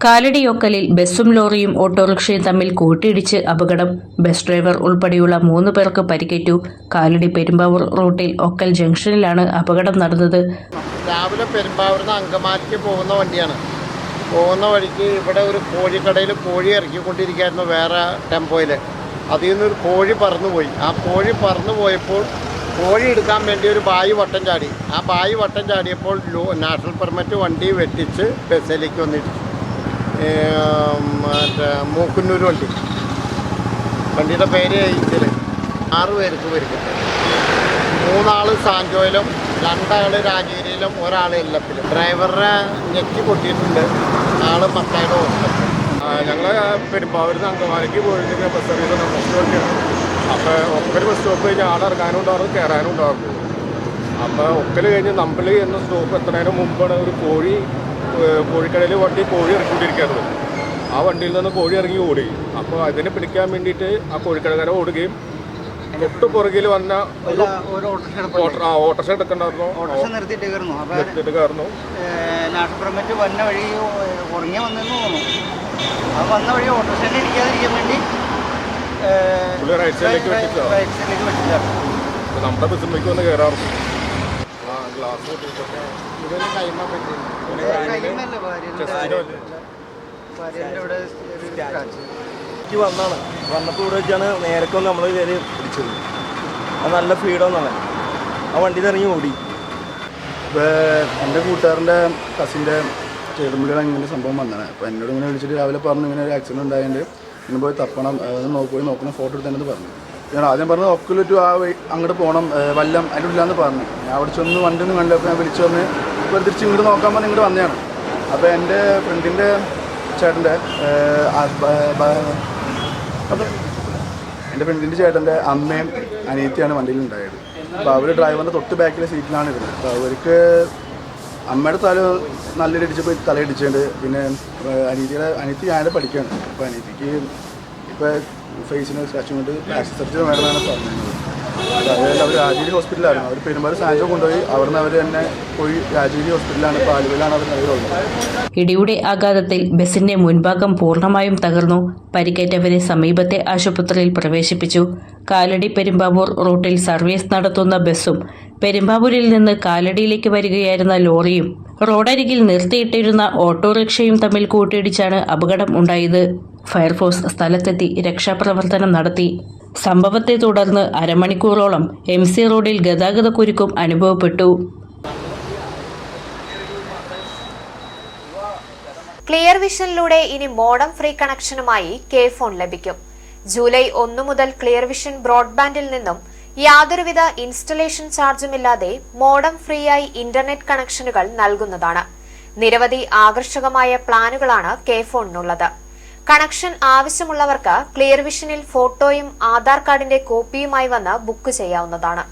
കാലടിയൊക്കലിൽ ബസ്സും ലോറിയും ഓട്ടോറിക്ഷയും തമ്മിൽ കൂട്ടിയിടിച്ച് അപകടം. ബസ് ഡ്രൈവർ ഉൾപ്പെടെയുള്ള മൂന്ന് പേർക്ക് പരിക്കേറ്റു. കാലടി പെരുമ്പാവൂർ റൂട്ടിൽ ഒക്കൽ ജംഗ്ഷനിലാണ് അപകടം നടന്നത്. രാവിലെ പെരുമ്പാവൂർ നിന്ന് അങ്കമാലിക്ക് പോകുന്ന വണ്ടിയാണ്. പോകുന്ന വഴിക്ക് ഇവിടെ ഒരു കോഴിക്കടയിൽ കോഴി ഇറക്കിക്കൊണ്ടിരിക്കുകയായിരുന്നു വേറെ ടെമ്പോയിൽ അതിൽ നിന്നൊരു കോഴി പറന്നുപോയി. ആ കോഴി പറന്നു പോയപ്പോൾ കോഴി എടുക്കാൻ വേണ്ടി ഒരു ബായി വട്ടം ചാടി. ആ ബായി വട്ടം ചാടിയപ്പോൾ നാഷണൽ പെർമിറ്റ് വണ്ടി വെട്ടിച്ച് ബസ്സിലേക്ക് വന്നിടിച്ചു. ഏം, മറ്റേ മൂക്കുന്നൂർ വണ്ടി വണ്ടിയുടെ പേര് ഇതിൽ ആറ് പേർക്ക് വരും മൂന്നാൾ സാൻജോയിലും രണ്ടാൾ രാജഗിരിയിലും ഒരാൾ എല്ലപ്പിലും. ഡ്രൈവറുടെ ഞെക്കി പൊട്ടിയിട്ടുണ്ട്. ആൾ പത്തായിട്ട് ഹോസ്പിറ്റൽ ഞങ്ങൾ പെരുമ്പാവൂരിൽ നിന്ന് അങ്കമാലിക്ക് പോയിരുന്ന ബസ് സർവീസ് ബസ് സ്റ്റോപ്പിയാണ് അപ്പോൾ ഒക്കൽ ബസ് സ്റ്റോപ്പ് കഴിഞ്ഞ് ആടെ ഇറങ്ങാനും ഉണ്ടാവും കയറാനും ഉണ്ടാവും. അപ്പോൾ ഒക്കൽ കഴിഞ്ഞ് നമ്പൽ എന്ന സ്റ്റോപ്പ് എത്തുന്നതിന് മുമ്പാണ് ഒരു കോഴി കോഴിക്കടയിൽ വണ്ടി കോഴി ഇറക്കിക്കൊണ്ടിരിക്കുന്നത് ആ വണ്ടിയിൽ നിന്ന് കോഴി ഇറങ്ങി ഓടി. അപ്പോൾ അതിനെ പിടിക്കാൻ വേണ്ടിയിട്ട് ആ കോഴിക്കടക്കാരെ ഓടുകയും തൊട്ട് പുറകിൽ വന്ന ഒരു ഓട്ടോറിക്ഷ എടുക്കണ്ടായിരുന്നു. ഓട്ടോറിക്ഷ നിർത്തിയിട്ട് കയറുന്നു നിർത്തിയിട്ട് കയറുന്നു. നാഷണൽ പെർമിറ്റ് വന്ന വഴി ഉറങ്ങി വന്നെന്ന് തോന്നുന്നു. ആ വന്ന വഴി ഓട്ടോറിക്ഷ ഇരിക്കാതിരിക്കാൻ വേണ്ടി റൈറ്റ് സൈഡിലേക്ക് വെട്ടിച്ചാണ് നമ്മുടെ ബസ്സിലേക്ക് വന്ന് കയറാറുണ്ട്. ഗ്ലാസ് പൊട്ടിയിട്ടൊക്കെ ഇവന് കൈമ പറ്റി വന്നാണ് വന്നപ്പോൾ ഇവിടെ വെച്ചാണ് നേരക്കൊന്ന് നമ്മൾ കയറി പിടിച്ചത്. അത് നല്ല സ്പീഡൊന്നാണ് ആ വണ്ടി ഇറങ്ങി ഓടി. ഇപ്പോൾ എന്റെ കൂട്ടുകാരന്റെ കസിന്റെ ചേട്ടമ്പിളിയാണ് ഇങ്ങനെ സംഭവം വന്നതാണ്. അപ്പോൾ എന്നോട് ഇങ്ങനെ വിളിച്ചിട്ട് രാവിലെ പറഞ്ഞു ഇങ്ങനെ ഒരു ആക്സിഡന്റ് ഉണ്ടായതുകൊണ്ട് ഇങ്ങനെ പോയി തപ്പണം അത് നോക്കി പോയി നോക്കണം ഫോട്ടോ എടുത്തേണ്ടത് പറഞ്ഞു. ഞാൻ ആദ്യം പറഞ്ഞത് ഒക്കലൊറ്റു ആ അങ്ങോട്ട് പോകണം വല്ലം അതിന്റെ ഉള്ളിലാന്ന് പറഞ്ഞു. ഞാൻ അവിടെ ചെന്ന് വണ്ടി ഒന്നും കണ്ടപ്പോൾ ഞാൻ വിളിച്ചു പറഞ്ഞ് ഇപ്പോൾ തിരിച്ച് ഇങ്ങോട്ട് നോക്കാൻ പറഞ്ഞ് ഇങ്ങോട്ട് വന്നതാണ്. അപ്പോൾ എന്റെ ഫ്രണ്ടിന്റെ ചേട്ടന്റെ എന്റെ ഫ്രണ്ടിന്റെ ചേട്ടന്റെ അമ്മയും അനിയത്തിയാണ് വണ്ടിയിൽ ഉണ്ടായത് അപ്പോൾ അവർ ഡ്രൈവറിന്റെ തൊട്ട് ബാക്കിലെ സീറ്റിലാണ് ഇരുന്നത്. അപ്പോൾ അവർക്ക് അമ്മയുടെ തല നല്ലൊരു ഇടിച്ചപ്പോൾ തലയിടിച്ചുണ്ട്. പിന്നെ അനീതിയുടെ അനീതി ഞാനെ പഠിക്കുകയാണ് അപ്പോൾ അനീതിക്ക് ഇപ്പോൾ ഫേസിന് സ്ക്രാച്ചും കൊണ്ട് പ്ലാസ്റ്റിക് സർജറി വേണമെന്നാണ് പറഞ്ഞത് അതുകൊണ്ട് അവർ രാജഗിരി ഹോസ്പിറ്റലായിരുന്നു അവർ പെരുമ്പാട് സാഹചര്യം കൊണ്ടുപോയി. അവിടുന്ന് അവർ തന്നെ പോയി രാജഗിരി ഹോസ്പിറ്റലാണ് ഇപ്പോൾ ആലുവയിലാണ് അവർ നിലവിലുള്ളത്. ഇടിയുടെ ആഘാതത്തിൽ ബസിന്റെ മുൻഭാഗം പൂർണമായും തകർന്നു. പരിക്കേറ്റവരെ സമീപത്തെ ആശുപത്രിയിൽ പ്രവേശിപ്പിച്ചു. കാലടി പെരുമ്പാവൂർ റൂട്ടിൽ സർവീസ് നടത്തുന്ന ബസ്സും പെരുമ്പാവൂരിൽ നിന്ന് കാലടിയിലേക്ക് വരികയായിരുന്ന ലോറിയും റോഡരികിൽ നിർത്തിയിട്ടിരുന്ന ഓട്ടോറിക്ഷയും തമ്മിൽ കൂട്ടിയിടിച്ചാണ് അപകടം ഉണ്ടായത്. ഫയർഫോഴ്സ് സ്ഥലത്തെത്തി രക്ഷാപ്രവർത്തനം നടത്തി. സംഭവത്തെ തുടർന്ന് അരമണിക്കൂറോളം എം സി റോഡിൽ ഗതാഗതക്കുരുക്കും അനുഭവപ്പെട്ടു. ക്ലിയർ വിഷനിലൂടെ ഇനി മോഡം ഫ്രീ കണക്ഷനുമായി കെ ഫോൺ ലഭിക്കും. ജൂലൈ ഒന്ന് മുതൽ ക്ലിയർ വിഷൻ ബ്രോഡ്ബാൻഡിൽ നിന്നും യാതൊരുവിധ ഇൻസ്റ്റലേഷൻ ചാർജുമില്ലാതെ മോഡം ഫ്രീ ആയി ഇന്റർനെറ്റ് കണക്ഷനുകൾ നൽകുന്നതാണ്. നിരവധി ആകർഷകമായ പ്ലാനുകളാണ് കെ ഫോണിനുള്ളത്. കണക്ഷൻ ആവശ്യമുള്ളവർക്ക് ക്ലിയർ വിഷനിൽ ഫോട്ടോയും ആധാർ കാർഡിന്റെ കോപ്പിയുമായി വന്ന് ബുക്ക് ചെയ്യാവുന്നതാണ്.